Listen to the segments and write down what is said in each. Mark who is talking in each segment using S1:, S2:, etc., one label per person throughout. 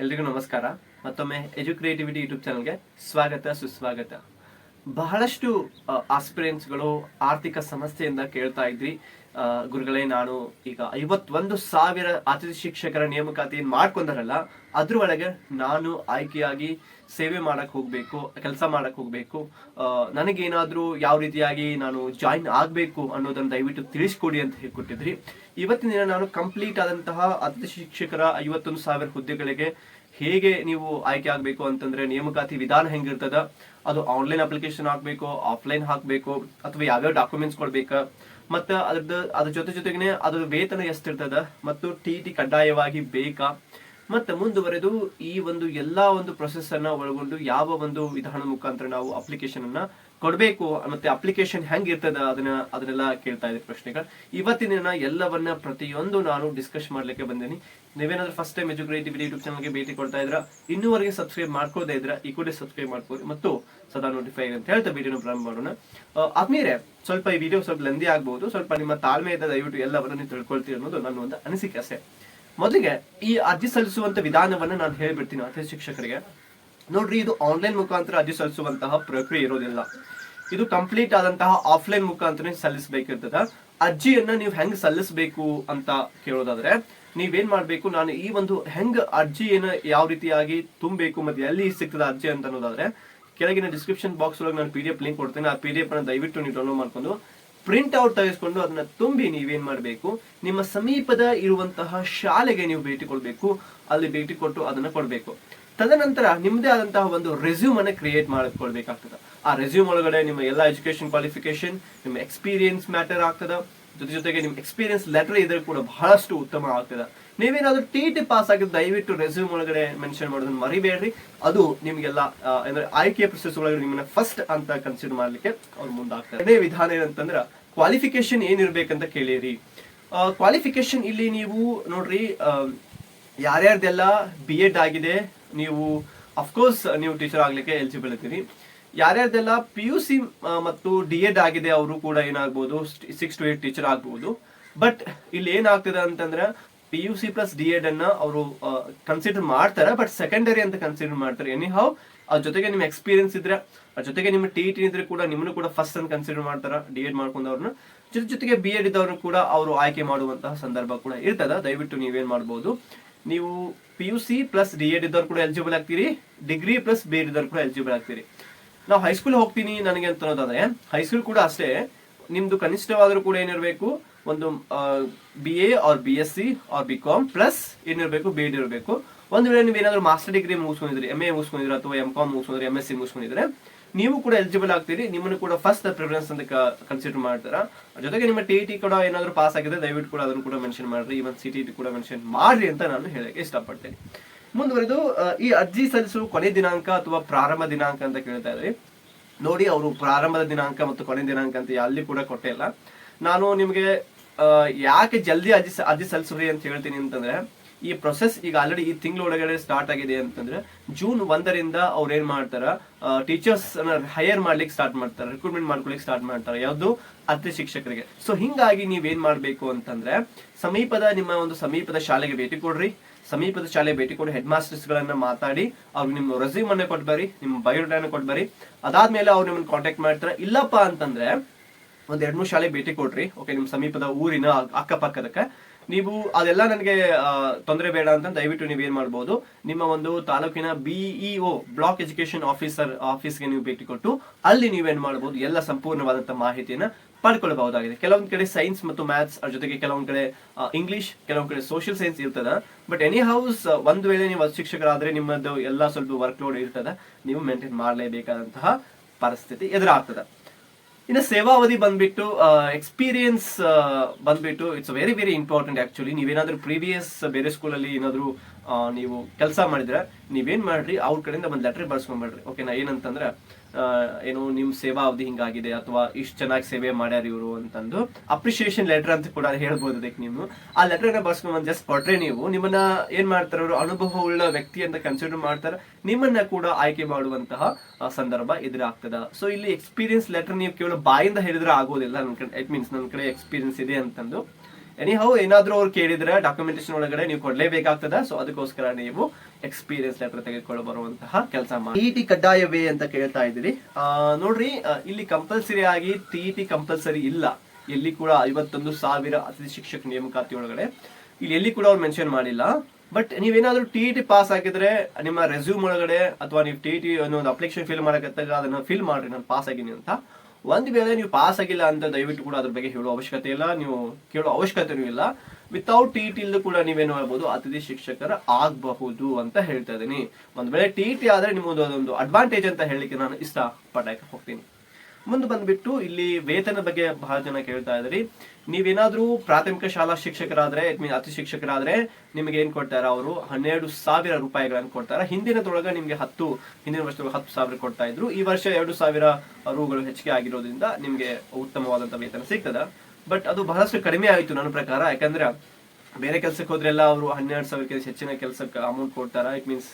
S1: ಎಲ್ರಿಗೂ ನಮಸ್ಕಾರ. ಮತ್ತೊಮ್ಮೆ ಎಜು ಕ್ರಿಯೇಟಿವಿಟಿ ಯೂಟ್ಯೂಬ್ ಚಾನಲ್ಗೆ ಸ್ವಾಗತ ಸುಸ್ವಾಗತ. ಬಹಳಷ್ಟು ಆಸ್ಪಿರೆಂಟ್ಸ್ಗಳು ಆರ್ಥಿಕ ಸಮಸ್ಯೆಯಿಂದ ಕೇಳ್ತಾ ಇದ್ರಿ. ಆ, ಗುರುಗಳೇ ನಾನು ಈಗ ಐವತ್ತೊಂದು ಸಾವಿರ ಅತಿಥಿ ಶಿಕ್ಷಕರ ನೇಮಕಾತಿಯನ್ನು ಮಾಡ್ಕೊಂಡಾರಲ್ಲ ಅದ್ರೊಳಗೆ ನಾನು ಆಯ್ಕೆಯಾಗಿ ಸೇವೆ ಮಾಡಕ್ ಹೋಗ್ಬೇಕು ಕೆಲಸ ಮಾಡಕ್ ಹೋಗ್ಬೇಕು. ನನಗೆ ನನಗೇನಾದ್ರೂ ಯಾವ ರೀತಿಯಾಗಿ ನಾನು ಜಾಯಿನ್ ಆಗ್ಬೇಕು ಅನ್ನೋದನ್ನ ದಯವಿಟ್ಟು ತಿಳಿಸ್ಕೊಡಿ ಅಂತ ಹೇಳ್ಕೊಟ್ಟಿದ್ರಿ. ಇವತ್ತಿನ ದಿನ ನಾನು ಕಂಪ್ಲೀಟ್ ಆದಂತಹ ಅತಿಥಿ ಶಿಕ್ಷಕರ ಐವತ್ತೊಂದು ಸಾವಿರ ಹುದ್ದೆಗಳಿಗೆ ಹೇಗೆ ನೀವು ಆಯ್ಕೆ ಆಗಬೇಕು ಅಂತಂದ್ರೆ ನೇಮಕಾತಿ ವಿಧಾನ ಹೆಂಗಿರ್ತದ? ಅದು ಆನ್ಲೈನ್ ಅಪ್ಲಿಕೇಶನ್ ಹಾಕ್ಬೇಕು ಆಫ್ಲೈನ್ ಹಾಕ್ಬೇಕು, ಅಥವಾ ಯಾವ್ಯಾವ ಡಾಕ್ಯುಮೆಂಟ್ಸ್ ಕೊಡ್ಬೇಕಾ? ಮತ್ತೆ ಅದ್ರದ್ದು, ಅದ್ರ ಜೊತೆ ಜೊತೆಗೆ ಅದ್ರ ವೇತನ ಎಷ್ಟಿರ್ತದ? ಮತ್ತು ಟಿ ಟಿ ಕಡ್ಡಾಯವಾಗಿ ಬೇಕಾ? ಮತ್ತೆ ಮುಂದುವರೆದು ಈ ಒಂದು ಎಲ್ಲಾ ಒಂದು ಪ್ರೊಸೆಸ್ ಅನ್ನ ಒಳಗೊಂಡು ಯಾವ ಒಂದು ವಿಧಾನ ಮುಖಾಂತರ ನಾವು ಅಪ್ಲಿಕೇಶನ್ ಅನ್ನ ಕೊಡ್ಬೇಕು ಮತ್ತೆ ಅಪ್ಲಿಕೇಶನ್ ಹೆಂಗ್ ಇರ್ತದ ಅದನ್ನ ಅದನ್ನೆಲ್ಲ ಕೇಳ್ತಾ ಇದೆ ಪ್ರಶ್ನೆಗಳು. ಇವತ್ತಿನ ದಿನ ಎಲ್ಲವನ್ನ ಪ್ರತಿಯೊಂದು ನಾನು ಡಿಸ್ಕಸ್ ಮಾಡ್ಲಿಕ್ಕೆ ಬಂದೀನಿ. ನೀವೇನಾದ್ರೂ ಫಸ್ಟ್ ಟೈಮ್ ಎಜುಕೇಟಿವಿಟಿ ಯೂಟ್ಯೂಬ್ ಚಾನಲ್ಗೆ ಭೇಟಿ ಕೊಡ್ತಾ ಇದ್ರ ಇನ್ನೂವರೆಗೆ ಸಬ್ಸ್ಕ್ರೈಬ್ ಮಾಡ್ಕೋದೇ ಇದ್ರ ಈ ಕೂಡ ಸಬ್ಸ್ಕ್ರೈಬ್ ಮಾಡ್ಕೊಳ್ಳಿ ಮತ್ತು ಸದಾ ನೋಟಿಫೈ ಅಂತ ಹೇಳ್ತಾ ವಿಡಿಯೋನ ಪ್ರಾರಂಭ ಮಾಡೋಣ. ಆದ್ಮೇಲೆ ಸ್ವಲ್ಪ ಈ ವಿಡಿಯೋ ಸ್ವಲ್ಪ ಲೆಂದಿ ಆಗ್ಬಹುದು ಸ್ವಲ್ಪ ನಿಮ್ಮ ತಾಳ್ಮೆ ಇದ್ದ ದಯವಿಟ್ಟು ಎಲ್ಲವನ್ನ ನೀವು ತಿಳ್ಕೊಳ್ತೀವಿ ಅನ್ನೋದು ನನ್ನ ಒಂದು ಅನಿಸಿಕೆ ಅಷ್ಟೇ. ಮೊದಲಿಗೆ ಈ ಅರ್ಜಿ ಸಲ್ಲಿಸುವಂತ ವಿಧಾನವನ್ನ ನಾನು ಹೇಳ್ಬಿಡ್ತೀನಿ ಅತಿಥಿ ಶಿಕ್ಷಕರಿಗೆ. ನೋಡ್ರಿ, ಇದು ಆನ್ಲೈನ್ ಮುಖಾಂತರ ಅರ್ಜಿ ಸಲ್ಲಿಸುವಂತಹ ಪ್ರಕ್ರಿಯೆ ಇರೋದಿಲ್ಲ. ಇದು ಕಂಪ್ಲೀಟ್ ಆದಂತಹ ಆಫ್ಲೈನ್ ಮುಖಾಂತರ ಸಲ್ಲಿಸಬೇಕಿರ್ತದ. ಅರ್ಜಿಯನ್ನ ನೀವು ಹೆಂಗ್ ಸಲ್ಲಿಸಬೇಕು ಅಂತ ಕೇಳೋದಾದ್ರೆ, ನೀವೇನ್ ಮಾಡ್ಬೇಕು, ನಾನು ಈ ಒಂದು ಹೆಂಗ್ ಅರ್ಜಿಯನ್ನ ಯಾವ ರೀತಿಯಾಗಿ ತುಂಬಬೇಕು ಮತ್ತೆ ಎಲ್ಲಿ ಸಿಗ್ತದ ಅರ್ಜಿ ಅಂತ ಅನ್ನೋದಾದ್ರೆ, ಕೆಳಗಿನ ಡಿಸ್ಕ್ರಿಪ್ಷನ್ ಬಾಕ್ಸ್ ಒಳಗೆ ನಾನು ಪಿ ಡಿ ಲಿಂಕ್ ಕೊಡ್ತೇನೆ. ಆ ಪಿ ಡಿ ಅನ್ನ ದಯವಿಟ್ಟು ನೀವು ಡೌನ್ಲೋಡ್ ಮಾಡ್ಕೊಂಡು ಪ್ರಿಂಟ್ ಔಟ್ ತೆಗೆಸ್ಕೊಂಡು ಅದನ್ನ ತುಂಬಿ ನೀವೇನ್ ಮಾಡಬೇಕು, ನಿಮ್ಮ ಸಮೀಪದ ಇರುವಂತಹ ಶಾಲೆಗೆ ನೀವು ಭೇಟಿ ಕೊಡಬೇಕು, ಅಲ್ಲಿ ಭೇಟಿ ಕೊಟ್ಟು ಅದನ್ನ ಕೊಡಬೇಕು. ತದನಂತರ ನಿಮ್ಮದೇ ಆದಂತಹ ಒಂದು ರೆಸ್ಯೂಮ್ ಅನ್ನ ಕ್ರಿಯೇಟ್ ಮಾಡ್ಕೊಳ್ಬೇಕಾಗ್ತದೆ. ಆ ರೆಸ್ಯೂಮ್ ಒಳಗಡೆ ನಿಮ್ಮ ಎಲ್ಲ ಎಜುಕೇಶನ್ ಕ್ವಾಲಿಫಿಕೇಶನ್ ನಿಮ್ಮ ಎಕ್ಸ್ಪೀರಿಯನ್ಸ್ ಮ್ಯಾಟರ್ ಆಗ್ತದ. ಜೊತೆ ಜೊತೆಗೆ ನಿಮ್ಮ ಎಕ್ಸ್ಪೀರಿಯನ್ಸ್ ಲೆಟರ್ ಇದ್ರೆ ಕೂಡ ಬಹಳಷ್ಟು ಉತ್ತಮ ಆಗ್ತದೆ. ನೀವೇನಾದ್ರೂ ಟಿ ಟಿ ಪಾಸ್ ಆಗಿದ್ದು ದಯವಿಟ್ಟು ರೆಸ್ಯೂಮ್ ಒಳಗಡೆ ಮೆನ್ಷನ್ ಮಾಡೋದನ್ನ ಮರಿಬೇಡ್ರಿ. ಅದು ನಿಮಗೆಲ್ಲ ಅಂದ್ರೆ ಆಯ್ಕೆ ಪ್ರೊಸೆಸ್ ಒಳಗಡೆ ನಿಮ್ಮನ್ನ ಫಸ್ಟ್ ಅಂತ ಕನ್ಸಿಡರ್ ಮಾಡ್ಲಿಕ್ಕೆ ಅವ್ರು ಮುಂದಾಗ್ತಾರೆ. ಅದೇ ವಿಧಾನ ಏನಂತಂದ್ರ ಕ್ವಾಲಿಫಿಕೇಶನ್ ಏನಿರ್ಬೇಕಂತ ಕೇಳಿರಿ. ಕ್ವಾಲಿಫಿಕೇಶನ್ ಇಲ್ಲಿ ನೀವು ನೋಡ್ರಿ ಯಾರ್ಯಾರ್ದೆಲ್ಲ ಬಿ ಎಡ್ ಆಗಿದೆ, ನೀವು ಅಫ್ಕೋರ್ಸ್ ನೀವು ಟೀಚರ್ ಆಗ್ಲಿಕ್ಕೆ ಎಲಿಜಿಬಲ್ ಇದ್ದೀರಿ. ಯಾರ್ಯಾರ್ದೆಲ್ಲ ಪಿ ಯು ಸಿ ಮತ್ತು ಡಿ ಎಡ್ ಆಗಿದೆ, ಅವರು ಕೂಡ ಏನಾಗ್ಬೋದು ಸಿಕ್ಸ್ ಟು ಏಟ್ ಟೀಚರ್ ಆಗ್ಬೋದು. ಬಟ್ ಇಲ್ಲಿ ಏನಾಗ್ತದೆ ಅಂತಂದ್ರೆ P U C plus D Ed ಅನ್ನ ಅವರು ಕನ್ಸಿಡರ್ ಮಾಡ್ತಾರೆ ಬಟ್ ಸೆಕೆಂಡರಿ ಅಂತ ಕನ್ಸಿಡರ್ ಮಾಡ್ತಾರೆ. ಎನಿ ಹೌ ಅದ್ರ ಜೊತೆಗೆ ನಿಮ್ಮ ಎಕ್ಸ್ಪೀರಿಯನ್ಸ್ ಇದ್ರೆ ಅದ್ರ ಜೊತೆಗೆ ನಿಮ್ಮ ಟಿ ಟಿ ಇದ್ರೆ ಕೂಡ ನಿಮ್ಮನ್ನು ಕೂಡ ಫಸ್ಟ್ ಅಂತ ಕನ್ಸಿಡರ್ ಮಾಡ್ತಾರ ಡಿ ಎಡ್ ಮಾಡ್ಕೊಂಡವ್ರನ್ನ ಜೊತೆ ಜೊತೆಗೆ ಬಿ ಎಡ್ ಇದ್ದವ್ರನ್ನ ಕೂಡ ಅವರು ಆಯ್ಕೆ ಮಾಡುವಂತಹ ಸಂದರ್ಭ ಕೂಡ ಇರ್ತದ. ದಯವಿಟ್ಟು ನೀವೇನ್ ಮಾಡ್ಬೋದು, ನೀವು P U C plus D Ed ಇದ್ದವ್ರು ಕೂಡ ಎಲಿಜಿಬಲ್ ಆಗ್ತೀರಿ ಡಿಗ್ರಿ ಪ್ಲಸ್ ಬಿ ಎಡ್ ಇದ್ದವ್ರು ಕೂಡ ಎಲಿಜಿಬಲ್ ಆಗ್ತೀರಿ. ನಾವು ಹೈಸ್ಕೂಲ್ ಹೋಗ್ತೀನಿ ನನಗೆ ಅಂತ ಅನ್ನೋದಾದ್ರೆ ಹೈಸ್ಕೂಲ್ ಕೂಡ ಅಷ್ಟೇ, ನಿಮ್ದು ಕನಿಷ್ಠವಾದರೂ ಕೂಡ ಏನಿರಬೇಕು, ಒಂದು B A or B S C or B Com plus ಏನಿರಬೇಕು ಬಿ ಎಡ್ ಇರಬೇಕು. ಒಂದು ವೇಳೆ ನೀವು ಏನಾದರೂ ಮಾಸ್ಟರ್ ಡಿಗ್ರಿ ಮುಗಿಸ್ಕೊಂಡಿದ್ರಿ ಎಂ ಎ ಮುಗಿಸ್ಕೊಂಡಿದ್ರೆ ಅಥವಾ ಎಂ ಕಾಮ್ ಮುಗಿಸ್ಕೊಂಡ್ರೆ ಎಂ ಎಸ್ ಸಿ ಮುಗಿಸ್ಕೊಂಡಿದ್ರೆ, ನೀವು ಕೂಡ ಎಲಿಜಿಬಲ್ ಆಗ್ತೀರಿ, ನಿಮ್ಮನ್ನು ಕೂಡ ಫಸ್ಟ್ ಪ್ರಿಫರೆನ್ಸ್ ಅಂತ ಕನ್ಸಿಡರ್ ಮಾಡ್ತಾರ. ಜೊತೆಗೆ ನಿಮ್ಮ ಟಿ ಟಿ ಕೂಡ ಏನಾದ್ರು ಪಾಸ್ ಆಗಿದೆ, ದಯವಿಟ್ಟು ಕೂಡ ಅದನ್ನು ಕೂಡ ಮೆನ್ಷನ್ ಮಾಡ್ರಿ ಇವನ್ ಸಿ ಟಿ ಕೂಡ ಮೆನ್ಷನ್ ಮಾಡ್ರಿ ಅಂತ ನಾನು ಹೇಳಕ್ಕೆ ಇಷ್ಟಪಡ್ತೇನೆ. ಮುಂದುವರೆದು ಈ ಅರ್ಜಿ ಸಲ್ಲಿಸುವ ಕೊನೆ ದಿನಾಂಕ ಅಥವಾ ಪ್ರಾರಂಭ ದಿನಾಂಕ ಅಂತ ಕೇಳ್ತಾ ಇದ್ರಿ. ನೋಡಿ, ಅವರು ಪ್ರಾರಂಭದ ದಿನಾಂಕ ಮತ್ತು ಕೊನೆ ದಿನಾಂಕ ಅಂತ ಅಲ್ಲಿ ಕೂಡ ಕೊಟ್ಟೇ ಇಲ್ಲ. ನಾನು ನಿಮಗೆ ಯಾಕೆ ಜಲ್ದಿ ಅರ್ಜಿ ಅರ್ಜಿ ಸಲ್ಲಿಸ್ರಿ ಅಂತ ಹೇಳ್ತೀನಿ ಅಂತಂದ್ರೆ ಈ ಪ್ರೊಸೆಸ್ ಈಗ ಆಲ್ರೆಡಿ ಈ ತಿಂಗಳ ಒಳಗಡೆ ಸ್ಟಾರ್ಟ್ ಆಗಿದೆ ಅಂತಂದ್ರೆ ಜೂನ್ ಒಂದರಿಂದ ಅವ್ರು ಏನ್ ಮಾಡ್ತಾರ ಟೀಚರ್ಸ್ ಹೈಯರ್ ಮಾಡ್ಲಿಕ್ಕೆ ಸ್ಟಾರ್ಟ್ ಮಾಡ್ತಾರೆ ರಿಕ್ರೂಟ್ಮೆಂಟ್ ಮಾಡ್ಕೊಳ್ಳಿಕ್ ಸ್ಟಾರ್ಟ್ ಮಾಡ್ತಾರೆ, ಯಾವ್ದು ಅತಿ ಶಿಕ್ಷಕರಿಗೆ. ಸೊ ಹಿಂಗಾಗಿ ನೀವೇನ್ ಮಾಡ್ಬೇಕು ಅಂತಂದ್ರೆ ಸಮೀಪದ ನಿಮ್ಮ ಒಂದು ಸಮೀಪದ ಶಾಲೆಗೆ ಭೇಟಿ ಕೊಡ್ರಿ. ಸಮೀಪದ ಶಾಲೆ ಭೇಟಿ ಕೊಡಿ ಹೆಡ್ ಮಾಸ್ಟರ್ಸ್ ಗಳನ್ನ ಮಾತಾಡಿ, ಅವ್ರಿಗೆ ನಿಮ್ಮ ರೆಸ್ಯೂಮ್ ಅನ್ನ ಕೊಟ್ಬರಿ ನಿಮ್ಮ ಬಯೋಡಾನ ಕೊಟ್ಬರಿ ಅದಾದ್ಮೇಲೆ ಅವ್ರು ನಿಮ್ಮನ್ನ ಕಾಂಟ್ಯಾಕ್ಟ್ ಮಾಡ್ತಾರೆ. ಇಲ್ಲಪ್ಪ ಅಂತಂದ್ರೆ ಒಂದ್ ಎರಡ್ ಮೂರು ಶಾಲೆ ಭೇಟಿ ಕೊಡ್ರಿ. ಓಕೆ ನಿಮ್ ಸಮೀಪದ ಊರಿನ ಅಕ್ಕಪಕ್ಕದಕ್ಕೆ. ನೀವು ಅದೆಲ್ಲ ನನಗೆ ತೊಂದರೆ ಬೇಡ ಅಂತ ದಯವಿಟ್ಟು ನೀವು ಏನ್ ಮಾಡಬಹುದು ನಿಮ್ಮ ಒಂದು ತಾಲೂಕಿನ ಬಿಇಒ ಬ್ಲಾಕ್ ಎಜುಕೇಶನ್ ಆಫೀಸರ್ ಆಫೀಸ್ಗೆ ನೀವು ಭೇಟಿ ಕೊಟ್ಟು ಅಲ್ಲಿ ನೀವೇನ್ ಮಾಡಬಹುದು ಎಲ್ಲ ಸಂಪೂರ್ಣವಾದಂತಹ ಮಾಹಿತಿಯನ್ನ ಪಡ್ಕೊಳ್ಬಹುದಾಗಿದೆ. ಕೆಲವೊಂದ್ ಕಡೆ ಸೈನ್ಸ್ ಮತ್ತು ಮ್ಯಾಥ್ಸ್ ಅದ್ರ ಜೊತೆಗೆ ಕೆಲವೊಂದ್ ಕಡೆ ಇಂಗ್ಲಿಷ್ ಕೆಲವೊಂದ್ ಕಡೆ ಸೋಷಿಯಲ್ ಸೈನ್ಸ್ ಇರ್ತದ. ಬಟ್ ಎನಿ ಹೌಸ್ ಒಂದ್ ವೇಳೆ ನೀವು ಶಿಕ್ಷಕರಾದ್ರೆ ನಿಮ್ಮದು ಎಲ್ಲ ಸ್ವಲ್ಪ ವರ್ಕ್ ಲೋಡ್ ಇರ್ತದ, ನೀವು ಮೇಂಟೈನ್ ಮಾಡಲೇಬೇಕಾದಂತಹ ಪರಿಸ್ಥಿತಿ ಎದುರಾಗ್ತದ. ಇನ್ನು ಸೇವಾವಧಿ ಬಂದ್ಬಿಟ್ಟು ಎಕ್ಸ್ಪೀರಿಯನ್ಸ್ ಬಂದ್ಬಿಟ್ಟು it's very very important actually ನೀವೇನಾದ್ರೂ ಪ್ರೀವಿಯಸ್ ಬೇರೆ ಸ್ಕೂಲಲ್ಲಿ ಏನಾದ್ರು ನೀವು ಕೆಲಸ ಮಾಡಿದ್ರೆ ನೀವೇನ್ ಮಾಡ್ರಿ? ಅವ್ರ ಕಡೆಯಿಂದ ಒಂದು ಲೆಟರ್ ಬರ್ಸ್ಕೊಂಡ್ಬಿಡ್ರಿ. ಓಕೆನಾ ಏನಂತಂದ್ರೆ ಏನು ನಿಮ್ ಸೇವಾ ಅವಧಿ ಹಿಂಗಾಗಿದೆ ಅಥವಾ ಇಷ್ಟು ಚೆನ್ನಾಗಿ ಸೇವೆ ಮಾಡ್ಯಾರ ಇವರು ಅಂತಂದು ಅಪ್ರಿಸಿಯೇಷನ್ ಲೆಟರ್ ಅಂತ ಕೂಡ ಹೇಳ್ಬೋದು ಅದಕ್ಕೆ ನೀವು. ಆ ಲೆಟರ್ನ ಬರ್ಸ್ಕೊಂಡ್ ಜಸ್ಟ್ ಕೊಟ್ರೆ ನೀವು ನಿಮ್ಮನ್ನ ಏನ್ ಮಾಡ್ತಾರೆ ಅವರು? ಅನುಭವ ಉಳ್ಳ ವ್ಯಕ್ತಿ ಅಂತ ಕನ್ಸಿಡರ್ ಮಾಡ್ತಾರೆ. ನಿಮ್ಮನ್ನ ಕೂಡ ಆಯ್ಕೆ ಮಾಡುವಂತಹ ಸಂದರ್ಭ ಎದುರಾಗ್ತದ. ಸೊ ಇಲ್ಲಿ ಎಕ್ಸ್ಪೀರಿಯನ್ಸ್ ಲೆಟರ್ ನೀವು ಕೇವಲ ಬಾಯಿಂದ ಹೇಳಿದ್ರೆ ಆಗೋದಿಲ್ಲ. ನನ್ನ ಕಡೆ ಇಟ್ ಮೀನ್ಸ್ ನನ್ನ ಕಡೆ ಎಕ್ಸ್ಪೀರಿಯನ್ಸ್ ಇದೆ ಅಂತಂದು. ಎನಿ ಹೌ ಏನಾದ್ರೂ ಅವ್ರು ಕೇಳಿದ್ರೆ ಡಾಕ್ಯುಮೆಂಟೇಶನ್ ಒಳಗಡೆ ನೀವು ಕೊಡ್ಲೇಬೇಕಾಗ್ತದ. ಸೊ ಅದಕ್ಕೋಸ್ಕರ ನೀವು ಎಕ್ಸ್ಪೀರಿಯನ್ಸ್ ಲೆಟರ್ ತೆಗೆದುಕೊಂಡು ಬರುವಂತಹ ಕೆಲಸ ಮಾಡಿ. ಟಿ ಕಡ್ಡಾಯವೇ ಅಂತ ಕೇಳ್ತಾ ಇದ್ದೀರಿ. ನೋಡ್ರಿ ಇಲ್ಲಿ ಕಂಪಲ್ಸರಿ ಆಗಿ ಟಿ ಟಿ ಕಂಪಲ್ಸರಿ ಇಲ್ಲ. ಎಲ್ಲಿ ಕೂಡ ಐವತ್ತೊಂದು ಸಾವಿರ ಅತಿಥಿ ಶಿಕ್ಷಕ ನೇಮಕಾತಿ ಒಳಗಡೆ. ಇಲ್ಲಿ ಎಲ್ಲಿ ಕೂಡ ಅವ್ರು ಮೆನ್ಷನ್ ಮಾಡಿಲ್ಲ. ಬಟ್ ನೀವೇನಾದ್ರೂ ಟಿ ಟಿ ಪಾಸ್ ಆಗಿದ್ರೆ ನಿಮ್ಮ ರೆಸ್ಯೂಮ್ ಒಳಗಡೆ ಅಥವಾ ನೀವು ಟಿ ಟಿ ಅನ್ನೋ ಒಂದು ಅಪ್ಲಿಕೇಶನ್ ಫಿಲ್ ಮಾಡಕತ್ತಾಗ ಅದನ್ನ ಫಿಲ್ ಮಾಡ್ರಿ, ನಾನು ಪಾಸ್ ಆಗಿನಿ ಅಂತ. ಒಂದ್ ವೇಳೆ ನೀವು ಪಾಸ್ ಆಗಿಲ್ಲ ಅಂತ ದಯವಿಟ್ಟು ಕೂಡ ಅದ್ರ ಬಗ್ಗೆ ಹೇಳೋ ಅವಶ್ಯಕತೆ ಇಲ್ಲ. ನೀವು ಕೇಳೋ ಅವಶ್ಯಕತೆನೂ ಇಲ್ಲ. ವಿತೌಟ್ ಟಿ ಟಿ ಇಲ್ಲೂ ಕೂಡ ನೀವೇನು ಹೇಳ್ಬೋದು, ಅತಿಥಿ ಶಿಕ್ಷಕರ ಆಗಬಹುದು ಅಂತ ಹೇಳ್ತಾ ಇದೀನಿ ಒಂದ್ ವೇಳೆ ಟಿ ಟಿ ಆದ್ರೆ ನಿಮ್ಮದು ಅದೊಂದು ಅಡ್ವಾಂಟೇಜ್ ಅಂತ ಹೇಳಲಿಕ್ಕೆ ನಾನು ಇಷ್ಟ ಪಡಕ್ಕೆ ಹೋಗ್ತೀನಿ. ಮುಂದೆ ಬಂದ್ಬಿಟ್ಟು ಇಲ್ಲಿ ವೇತನ ಬಗ್ಗೆ ಬಹಳ ಜನ ಕೇಳ್ತಾ ಇದ್ರಿ. ನೀವೇನಾದ್ರೂ ಪ್ರಾಥಮಿಕ ಶಾಲಾ ಶಿಕ್ಷಕರಾದ್ರೆ ಮೀನ್ ಅತಿ ಶಿಕ್ಷಕರಾದ್ರೆ ನಿಮಗೆ ಏನ್ ಕೊಡ್ತಾರ ಅವರು? ಹನ್ನೆರಡು ಸಾವಿರ ರೂಪಾಯಿಗಳನ್ನು ಕೊಡ್ತಾರ. ಹಿಂದಿನದೊಳಗ ನಿಮ್ಗೆ ಹತ್ತು, ಹಿಂದಿನ ವರ್ಷದೊಳಗೆ ಹತ್ತು ಸಾವಿರ ಕೊಡ್ತಾ ಇದ್ರು. ಈ ವರ್ಷ ಎರಡು ಸಾವಿರ ರೂಗಳು ಹೆಚ್ಚಿಗೆ ಆಗಿರೋದ್ರಿಂದ ನಿಮ್ಗೆ ಉತ್ತಮವಾದಂತ ವೇತನ ಸಿಗ್ತದ. ಬಟ್ ಅದು ಬಹಳಷ್ಟು ಕಡಿಮೆ ಆಯ್ತು ನನ್ನ ಪ್ರಕಾರ. ಯಾಕಂದ್ರೆ ಬೇರೆ ಕೆಲ್ಸಕ್ಕೆ ಹೋದ್ರೆಲ್ಲ ಅವರು ಹನ್ನೆರಡು ಸಾವಿರಕ್ಕಿಂತ ಹೆಚ್ಚಿನ ಕೆಲಸಕ್ಕೆ ಅಮೌಂಟ್ ಕೊಡ್ತಾರ. ಇಟ್ ಮೀನ್ಸ್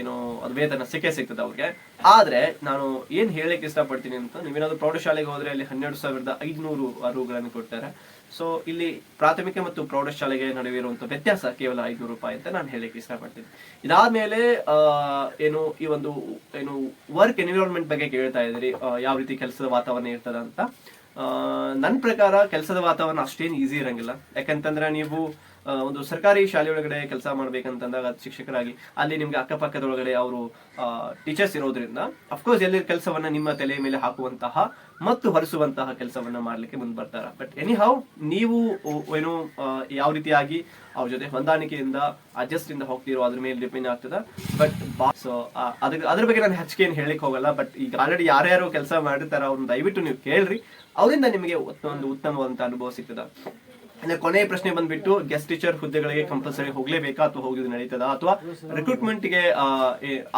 S1: ಏನು, ಅದು ವೇತನ ಸಿಕ್ಕೇ ಸಿಗ್ತದೆ ಅವ್ರಿಗೆ. ಆದ್ರೆ ನಾನು ಏನ್ ಹೇಳಕ್ ಇಷ್ಟಪಡ್ತೀನಿ ಅಂತ ನೀವೇನಾದ್ರು ಪ್ರೌಢಶಾಲೆಗೆ ಹೋದ್ರೆ ಅಲ್ಲಿ ಹನ್ನೆರಡು ಸಾವಿರದ ಐದುನೂರು ರೂಗಳನ್ನು ಕೊಡ್ತಾರೆ. ಸೊ ಇಲ್ಲಿ ಪ್ರಾಥಮಿಕ ಮತ್ತು ಪ್ರೌಢಶಾಲೆಗೆ ನಡುವೆ ಇರುವಂತ ವ್ಯತ್ಯಾಸ ಕೇವಲ ಐದುನೂರು ರೂಪಾಯಿ ಅಂತ ನಾನು ಹೇಳಕ್ ಇಷ್ಟಪಡ್ತೀನಿ. ಇದಾದ್ಮೇಲೆ ಏನು, ಈ ಒಂದು, ಏನು ವರ್ಕ್ ಎನ್ವಿರಾನ್ಮೆಂಟ್ ಬಗ್ಗೆ ಕೇಳ್ತಾ ಇದ್ರಿ ಯಾವ ರೀತಿ ಕೆಲಸದ ವಾತಾವರಣ ಇರ್ತದ ಅಂತ. ನನ್ನ ಪ್ರಕಾರ ಕೆಲಸದ ವಾತಾವರಣ ಅಷ್ಟೇನು ಈಸಿ ಇರಂಗಿಲ್ಲ. ಯಾಕಂತಂದ್ರೆ ನೀವು ಒಂದು ಸರ್ಕಾರಿ ಶಾಲೆ ಒಳಗಡೆ ಕೆಲಸ ಮಾಡ್ಬೇಕಂತಂದಾಗ ಶಿಕ್ಷಕರಾಗಿ, ಅಲ್ಲಿ ನಿಮ್ಗೆ ಅಕ್ಕಪಕ್ಕದೊಳಗಡೆ ಅವರು ಟೀಚರ್ಸ್ ಇರೋದ್ರಿಂದ ಅಫ್ಕೋರ್ಸ್ ಎಲ್ಲಿ ಕೆಲಸವನ್ನ ನಿಮ್ಮ ತಲೆ ಮೇಲೆ ಹಾಕುವಂತಹ ಮತ್ತು ಹೊರಿಸುವಂತಹ ಕೆಲಸವನ್ನ ಮಾಡ್ಲಿಕ್ಕೆ ಮುಂದೆ ಬರ್ತಾರ. ಬಟ್ ಎನಿ ಹೌ ನೀವು ಏನು ಯಾವ ರೀತಿಯಾಗಿ ಅವ್ರ ಜೊತೆ ಹೊಂದಾಣಿಕೆಯಿಂದ ಅಡ್ಜಸ್ಟ್ ಇಂದ ಹೋಗ್ತಿರೋ ಅದ್ರ ಮೇಲೆ ಡಿಪೆಂಡ್ ಆಗ್ತದ. ಬಟ್ ಸೊ ಅದ್ರ ಬಗ್ಗೆ ನಾನು ಹೆಚ್ಚಿಗೆ ಏನು ಹೇಳಕ್ ಹೋಗಲ್ಲ. ಬಟ್ ಈಗ ಆಲ್ರೆಡಿ ಯಾರ್ಯಾರು ಕೆಲಸ ಮಾಡಿರ್ತಾರ ಅವ್ರನ್ನ ದಯವಿಟ್ಟು ನೀವು ಕೇಳ್ರಿ. ಅವರಿಂದ ನಿಮಗೆ ಒಂದು ಉತ್ತಮವಾದಂತ ಅನುಭವ ಸಿಗ್ತದ. ಅಂದ್ರೆ ಕೊನೆಯ ಪ್ರಶ್ನೆ ಬಂದ್ಬಿಟ್ಟು ಗೆಸ್ಟ್ ಟೀಚರ್ ಹುದ್ದೆಗಳಿಗೆ ಕಂಪಲ್ಸರಿ ಹೋಗ್ಲೇಬೇಕಾ ಅಥವಾ ಹೋಗುದು ನಡೀತದ ಅಥವಾ ರಿಕ್ರೂಟ್ಮೆಂಟ್ಗೆ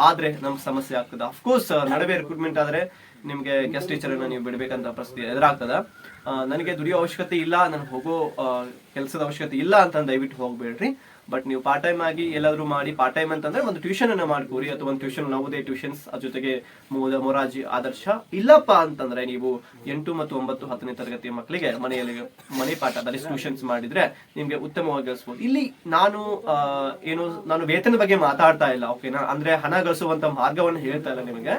S1: ಆದ್ರೆ ನಮ್ಗೆ ಸಮಸ್ಯೆ ಆಗ್ತದ? ಅಫ್ಕೋರ್ಸ್ ನಡುವೆ ರಿಕ್ರೂಟ್ಮೆಂಟ್ ಆದ್ರೆ ನಿಮ್ಗೆ ಗೆಸ್ಟ್ ಟೀಚರ್ ಅನ್ನ ನೀವು ಬಿಡಬೇಕಂತ ಪರಿಸ್ಥಿತಿ ಎದುರಾಗ್ತದ. ನನಗೆ ದುಡಿಯೋ ಅವಶ್ಯಕತೆ ಇಲ್ಲ, ನನಗೆ ಹೋಗೋ ಕೆಲಸದ ಅವಶ್ಯಕತೆ ಇಲ್ಲ ಅಂತ ದಯವಿಟ್ಟು ಹೋಗ್ಬೇಡ್ರಿ. ಬಟ್ ನೀವು ಪಾರ್ಟ್ ಟೈಮ್ ಆಗಿ ಎಲ್ಲಾದರೂ ಮಾಡಿ ಪಾರ್ಟ್ ಟೈಮ್ ಅಂತಂದ್ರೆ ಒಂದು ಟ್ಯೂಷನ್ ಅನ್ನ ಮಾಡ್ಕೋರಿ, ಅಥವಾ ಒಂದು ಟ್ಯೂಷನ್ ನವೋದಯ ಟ್ಯೂಷನ್ಸ್ ಅದ್ರ ಜೊತೆಗೆ ಮೊರಾಜಿ ಆದರ್ಶ ಇಲ್ಲಪ್ಪ ಅಂತಂದ್ರೆ ನೀವು ಎಂಟು ಮತ್ತು ಒಂಬತ್ತು, ಹತ್ತನೇ ತರಗತಿಯ ಮಕ್ಕಳಿಗೆ ಮನೆಯಲ್ಲಿ ಮನೆ ಪಾಠ ಅದರಲ್ಲಿ ಟ್ಯೂಷನ್ಸ್ ಮಾಡಿದ್ರೆ ನಿಮ್ಗೆ ಉತ್ತಮವಾಗಿ ಗಳಿಸಬಹುದು ಇಲ್ಲಿ ನಾನು ಏನು, ನಾನು ವೇತನ ಬಗ್ಗೆ ಮಾತಾಡ್ತಾ ಇಲ್ಲ ಓಕೆನಾ ಅಂದ್ರೆ ಹಣ ಗಳಿಸುವಂತ ಮಾರ್ಗವನ್ನು ಹೇಳ್ತಾ ಇಲ್ಲ ನಿಮಗೆ.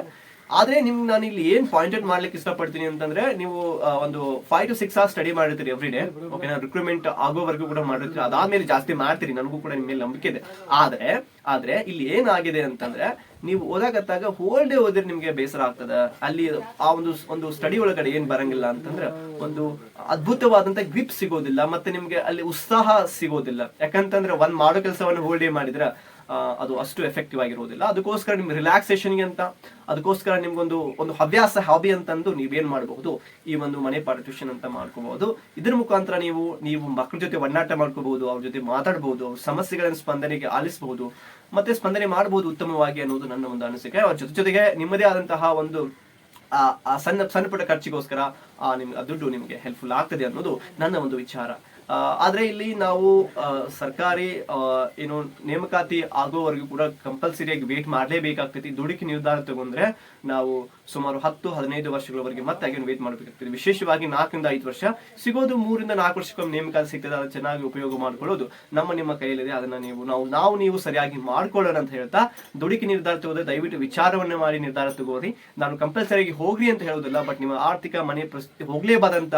S1: ಆದ್ರೆ ನಿಮ್ ನಾನು ಇಲ್ಲಿ ಏನ್ ಪಾಯಿಂಟೆಡ್ ಮಾಡ್ಲಿಕ್ಕೆ ಇಷ್ಟಪಡ್ತೀನಿ ಅಂತಂದ್ರೆ ನೀವು ಒಂದು five to six hours study ಮಾಡಿರ್ತೀರಿ every day okay ನಾನು ರಿಕ್ರೂಟ್ಮೆಂಟ್ ಆಗೋವರೆಗೂ ಕೂಡ ಮಾಡಿರ್ತೀರಿ. ಅದಾದ್ಮೇಲೆ ಜಾಸ್ತಿ ಮಾಡ್ತೀರಿ. ನನಗೂ ಕೂಡ ನಿಮ್ಮ ಮೇಲೆ ನಂಬಿಕೆ ಇದೆ. ಆದ್ರೆ ಆದ್ರೆ ಇಲ್ಲಿ ಏನಾಗಿದೆ ಅಂತಂದ್ರೆ ನೀವು ಓದಾಕತ್ತಾಗ ಹೋಲ್ ಡೇ ಓದಿದ್ರೆ ನಿಮ್ಗೆ ಬೇಸರ ಆಗ್ತದ. ಅಲ್ಲಿ ಆ ಒಂದು ಒಂದು ಸ್ಟಡಿ ಒಳಗಡೆ ಏನ್ ಬರಂಗಿಲ್ಲ ಅಂತಂದ್ರೆ ಒಂದು ಅದ್ಭುತವಾದಂತ ಗ್ರಿಪ್ ಸಿಗೋದಿಲ್ಲ, ಮತ್ತೆ ನಿಮ್ಗೆ ಅಲ್ಲಿ ಉತ್ಸಾಹ ಸಿಗೋದಿಲ್ಲ. ಯಾಕಂತಂದ್ರೆ ಒಂದ್ ಮಾಡೋ ಕೆಲಸವನ್ನು ಹೋಲ್ ಡೇ ಮಾಡಿದ್ರೆ ಅದು ಅಷ್ಟು ಎಫೆಕ್ಟಿವ್ ಆಗಿರೋದಿಲ್ಲ. ಅದಕ್ಕೋಸ್ಕರ ನಿಮ್ಗೆ ರಿಲ್ಯಾಕ್ಸೇಷನ್ಗೆ ಅಂತ, ಅದಕ್ಕೋಸ್ಕರ ನಿಮ್ಗೊಂದು, ಒಂದು ಹವ್ಯಾಸ ಹಾಬಿ ಅಂತಂದು ನೀವೇನು ಮಾಡಬಹುದು, ಈ ಒಂದು ಮನೆ ಪಾಠ ಟ್ಯೂಷನ್ ಅಂತ ಮಾಡ್ಕೋಬಹುದು. ಇದ್ರ ಮುಖಾಂತರ ನೀವು ನೀವು ಮಕ್ಕಳ ಜೊತೆ ಒಡನಾಟ ಮಾಡ್ಕೋಬಹುದು, ಅವ್ರ ಜೊತೆ ಮಾತಾಡಬಹುದು, ಅವ್ರ ಸಮಸ್ಯೆಗಳನ್ನು ಸ್ಪಂದನೆಗೆ ಆಲಿಸಬಹುದು, ಮತ್ತೆ ಸ್ಪಂದನೆ ಮಾಡಬಹುದು ಉತ್ತಮವಾಗಿ ಅನ್ನೋದು ನನ್ನ ಒಂದು ಅನಿಸಿಕೆ. ಅವ್ರ ಜೊತೆ ಜೊತೆಗೆ ನಿಮ್ಮದೇ ಆದಂತಹ ಒಂದು, ಆ ಸಣ್ಣ ಸಣ್ಣ ಪುಟ್ಟ ಖರ್ಚಿಗೋಸ್ಕರ, ಆ, ನಿಮ್ಗೆ ದುಡ್ಡು ನಿಮ್ಗೆ ಹೆಲ್ಪ್ಫುಲ್ ಆಗ್ತದೆ ಅನ್ನೋದು ನನ್ನ ಒಂದು ವಿಚಾರ. ಆದ್ರೆ ಇಲ್ಲಿ ನಾವು ಸರ್ಕಾರಿ ಏನು ನೇಮಕಾತಿ ಆಗೋವರೆಗೂ ಕೂಡ ಕಂಪಲ್ಸರಿಯಾಗಿ ವೇಟ್ ಮಾಡಲೇಬೇಕಾಗ್ತೈತಿ. ದುಡುಕಿ ನಿರ್ಧಾರ ತಗೊಂಡ್ರೆ ನಾವು ಸುಮಾರು ಹತ್ತು, ಹದಿನೈದು ವರ್ಷಗಳವರೆಗೆ ಮತ್ತೆ ಅಗೇನ್ ವೇಟ್ ಮಾಡಬೇಕಾಗ್ತದೆ. ವಿಶೇಷವಾಗಿ ನಾಲ್ಕರಿಂದ ಐದು ವರ್ಷ. ಸಿಗೋದು ಮೂರಿಂದ ನಾಲ್ಕು ವರ್ಷಕ್ಕೊಮ್ಮೆ ನೇಮಕಾತಿ ಸಿಗ್ತದೆ, ಅದನ್ನ ಚೆನ್ನಾಗಿ ಉಪಯೋಗ ಮಾಡ್ಕೊಳ್ಳೋದು ನಮ್ಮ, ನಿಮ್ಮ ಕೈಯಲ್ಲಿದೆ. ಅದನ್ನ ನೀವು, ನಾವು ನಾವು, ನೀವು ಸರಿಯಾಗಿ ಮಾಡ್ಕೊಳ್ಳೋಣ ಅಂತ ಹೇಳ್ತಾ ದುಡುಕಿ ನಿರ್ಧಾರ ತಗೋದ್ರೆ ದಯವಿಟ್ಟು ವಿಚಾರವನ್ನ ಮಾಡಿ ನಿರ್ಧಾರ ತಗೋರಿ. ನಾನು ಕಂಪಲ್ಸರಿಯಾಗಿ ಹೋಗ್ರಿ ಅಂತ ಹೇಳೋದಿಲ್ಲ ಬಟ್ ನಿಮ್ಮ ಆರ್ಥಿಕ ಮನೆ ಪರಿಸ್ಥಿತಿ ಹೋಗ್ಲೇಬಾದಂತ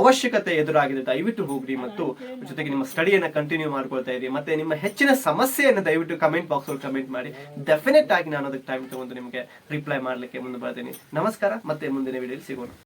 S1: ಅವಶ್ಯಕತೆ ಎದುರಾಗಿದೆ. ದಯವಿಟ್ಟು ಹೋಗ್ರಿ ಮತ್ತು ಜೊತೆಗೆ ನಿಮ್ಮ ಸ್ಟಡಿಯನ್ನು ಕಂಟಿನ್ಯೂ ಮಾಡ್ಕೊಳ್ತಾ ಇರಿ. ಮತ್ತೆ ನಿಮ್ಮ ಹೆಚ್ಚಿನ ಸಮಸ್ಯೆಯನ್ನು ದಯವಿಟ್ಟು ಕಮೆಂಟ್ ಬಾಕ್ಸ್ ಅಲ್ಲಿ ಕಮೆಂಟ್ ಮಾಡಿ. ಡೆಫಿನೆಟ್ ಆಗಿ ನಾನು ಅದಕ್ಕೆ ಟೈಮ್ ತಗೊಂಡು ನಿಮಗೆ ರಿಪ್ಲೈ ಮಾಡ್ಲಿಕ್ಕೆ ಮುಂದೆ ಬರ್ತೀನಿ. ನಮಸ್ಕಾರ, ಮತ್ತೆ ಮುಂದಿನ ವಿಡಿಯೋ ಸಿಗೋಣ.